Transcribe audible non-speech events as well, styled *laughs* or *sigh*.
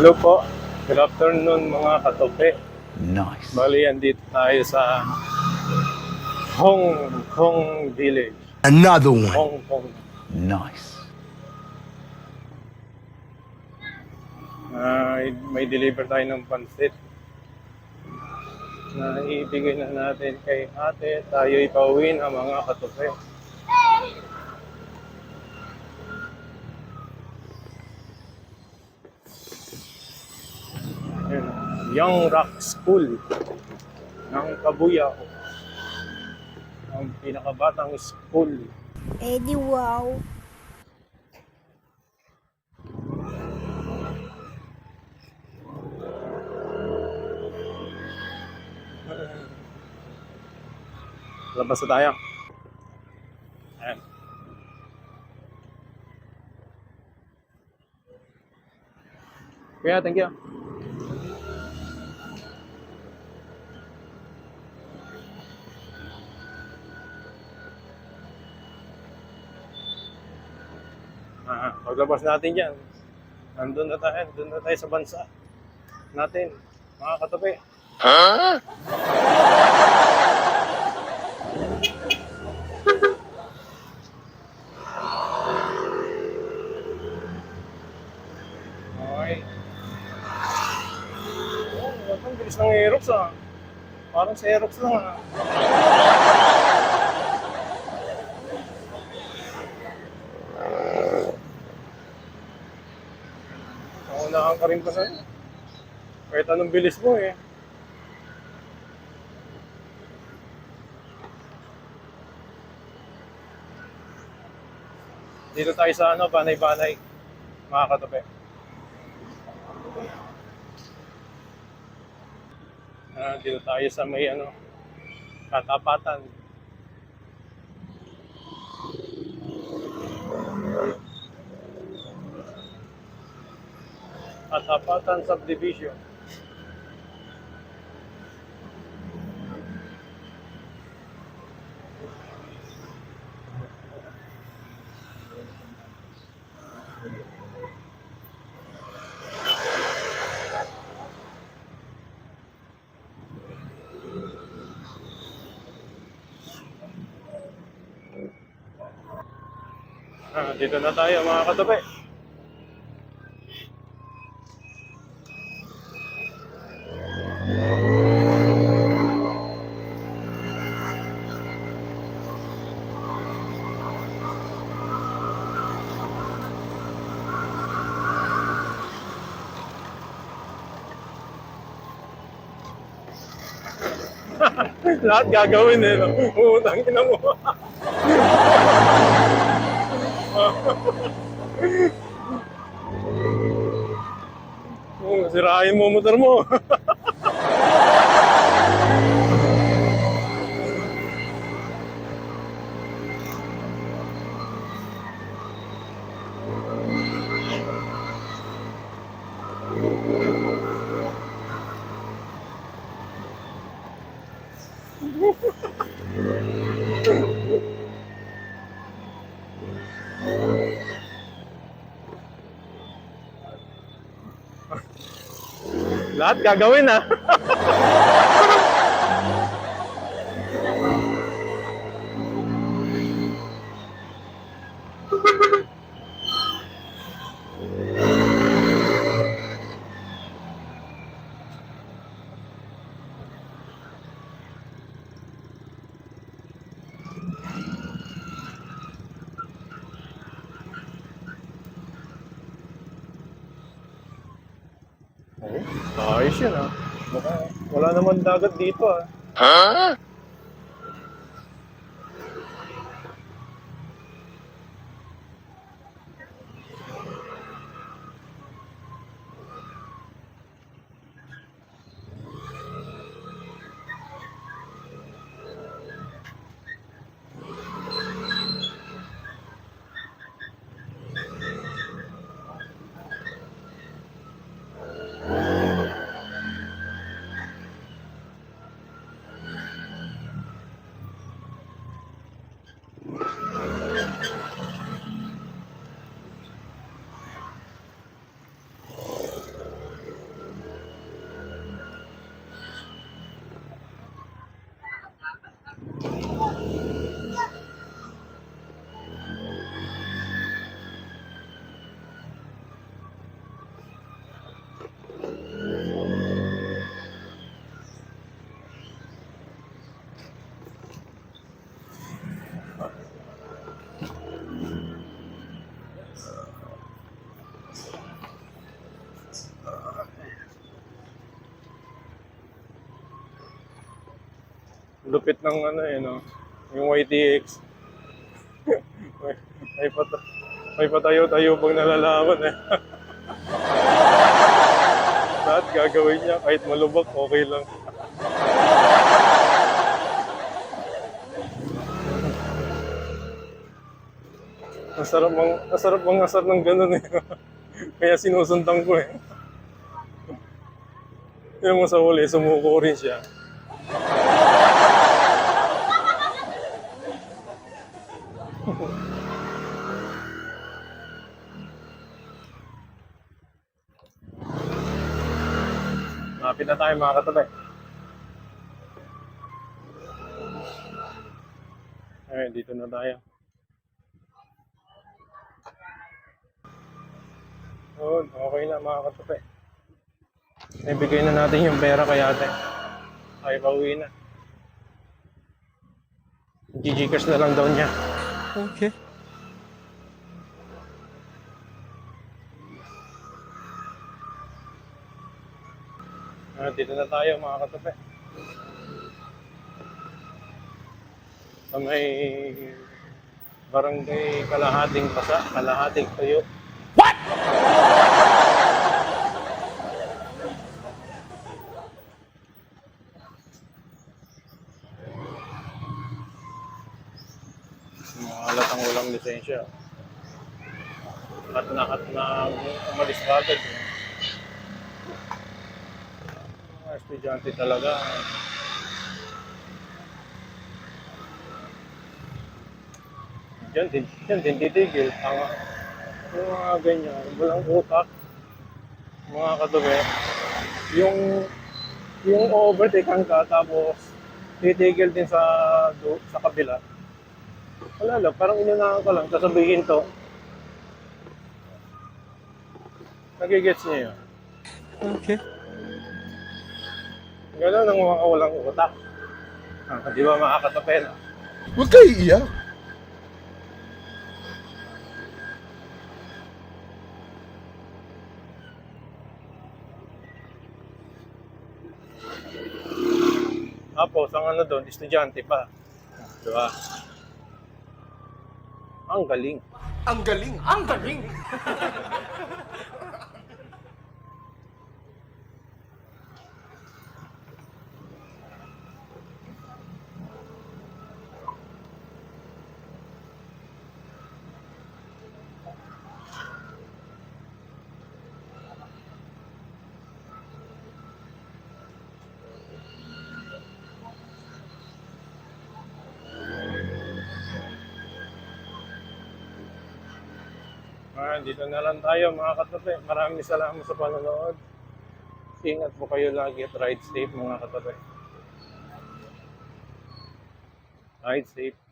Hello po. Good afternoon mga katope. Nice. Bali, andito tayo sa Hong Kong Village. Another one. Hong Kong. Nice. Ah, may deliver tayo ng pansit na ibigay na natin kay ate. Tayo ipauwi na mga katope. Young Rock School ng Kabuyao. Ang pinakabatang school. Eh di wow. Labas na tayo. Ayan. Kuya, thank you. Ah, *laughs* paglabas natin dyan, nandun na tayo, nandun na tayo sa bansa natin, mga katabi. Okay. Oh, ang bilis ng Aerox ah. Parang sa Aerox lang ah. Naunahan ka rin pa sa'yo. Kahit anong bilis mo eh. Dito tayo sa ano, banay-banay. Mga katabi. Ah, dito tayo sa may ano, katapatan. Katapatan subdivision. Ah, dito na tayo mga katabi. *laughs* Lahat gagawin eh. No? Utang ina mo. *laughs* Oh, sirain mo motor mo. *laughs* Lahat gagawin ah. *laughs* Ayos yun ah. Wala naman dagat dito ah. Lupit ng ano eh, no? Yung YTX. may, *laughs* may, pata, may patayo-tayo pag nalalaman eh. *laughs* Lahat gagawin niya, kahit malubak, okay lang. *laughs* Masarap mang, masarap mang asar ng ganun eh. Kaya sinusundan ko eh. Yung sa huli, sumuko rin siya. Malapit na tayo mga katabi. Ay, dito na tayo. Oo, okay na mga katabi. Ibigay na natin yung pera kay ate. Ay, pauwi na. Gigikas na lang daw niya. Okay. Ah, dito na tayo mga katabi. Sa may barangay Kalahating Pasa, Kalahating Tuyo. Mga halatang walang lisensya. At na at na umalis ka agad. eh. Mga estudyante talaga. Diyan din, diyan din titigil. Ang mga ganyan, walang utak. Mga katabi. Yung yung overtake ka tapos titigil din sa sa kabila. Wala lang, parang inunahan ka lang, sasabihin to. Nagigets niya yun. Okay. Gano'n ang mga walang utak. Ah, di ba makakatapel? Huwag kayo iiyak. Tapos, ang ano doon, estudyante pa. Di ba? Ang galing. Ang galing. Ang galing. *laughs* Ah, dito na lang tayo mga katabi. Maraming salamat sa panonood. Ingat po kayo lagi at ride safe mga katabi. Ride safe.